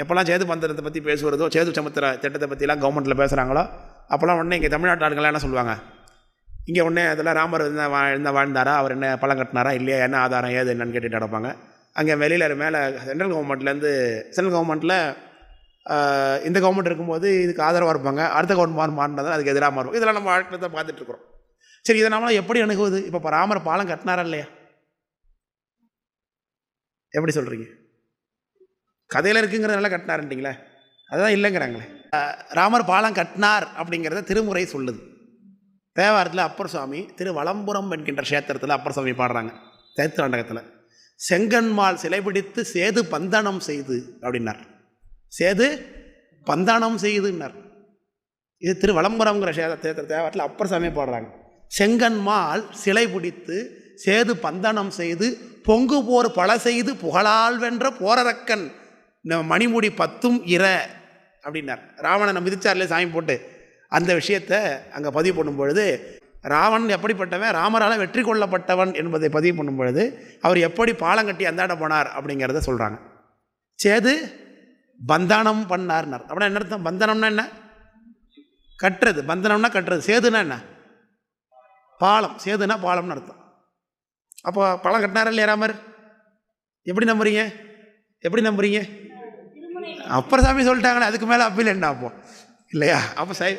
எப்போல்லாம் சேது பந்திரத்தை பற்றி பேசுகிறதோ சேது சமுத்திர திட்டத்தை பற்றிலாம் கவர்மெண்ட்டில் பேசுகிறாங்களோ அப்போல்லாம் உடனே இங்கே தமிழ்நாட்டு ஆட்கள்லாம் என்ன சொல்லுவாங்க? இங்கே உடனே அதெல்லாம் ராமர் என்ன வா என்ன வாழ்ந்தாரா? அவர் என்ன பழம் கட்டினாரா? இல்லையா? என்ன ஆதாரம்? ஏது என்னன்னு கேட்டுட்டு நடப்பாங்க. அங்கே வெளியில் மேலே சென்ட்ரல் கவர்மெண்ட்லேருந்து சென்ட்ரல் கவர்மெண்ட்டில் இந்த கவர்மெண்ட் இருக்கும்போது இதுக்கு ஆதரவாக இருப்பாங்க. அடுத்த கவர்மெண்ட் மாறினதால் அதுக்கு எதிராக மாறும். இதெல்லாம் நம்ம வாழ்க்கை தான் பார்த்துட்ருக்குறோம் சரி இதை நம்மளாம் எப்படி அணுகுவது? இப்போ ராமர் பாலம் கட்டினாரா இல்லையா? எப்படி சொல்கிறீங்க கதையில் இருக்குங்கிறதுனால கட்டினாருன்றீங்களே? அதுதான் இல்லைங்கிறாங்களே. ராமர் பாலம் கட்டினார் அப்படிங்கிறத திருமுறை சொல்லுது. தேவாரத்தில் அப்பர் சுவாமி திரு வளம்புரம் என்கின்ற க்ஷேத்திரத்தில் அப்பர் சுவாமி பாடுறாங்க தேத்திராண்டகத்தில் செங்கன்மால் சிலைபிடித்து சேது பந்தனம் செய்து அப்படின்னார். சேது பந்தனம் செய்துன்னார். இது திரு வளம்புரம்ங்கிற தேவாரத்தில் அப்பர் சுவாமி பாடுறாங்க. செங்கன்மால் சிலை பிடித்து சேது பந்தனம் செய்து பொங்கு போர் பல செய்து புகழால் வென்ற போரரக்கன் மணிமுடி பத்தும் இற அப்படின்னார். ராவணனை மிதிச்சார்லே சாமி போட்டு. அந்த விஷயத்தை அங்கே பதிவு பண்ணும் பொழுது ராவணன் எப்படிப்பட்டவன்? ராமரால் வெற்றி கொள்ளப்பட்டவன் என்பதை பதிவு பண்ணும் பொழுது அவர் எப்படி பாலம் கட்டி அந்தாட போனார் அப்படிங்கிறத சொல்கிறாங்க சேது பந்தானம் பண்ணார்னார். அப்படின்னா என்ன அர்த்தம்? பந்தனம்னா என்ன? கட்டுறது. பந்தனம்னா கட்டுறது. சேதுனா என்ன? பாலம். சேதுனா பாலம்னு அர்த்தம். அப்போ பாலம் கட்டினாரா இல்லையா ராமர்? எப்படி நம்புறீங்க? எப்படி நம்புறீங்க? அப்புறம் சாமி சொல்லிட்டாங்களே அதுக்கு மேலே அப்பீல் என்ன அப்போ? இல்லையா? அப்போ சை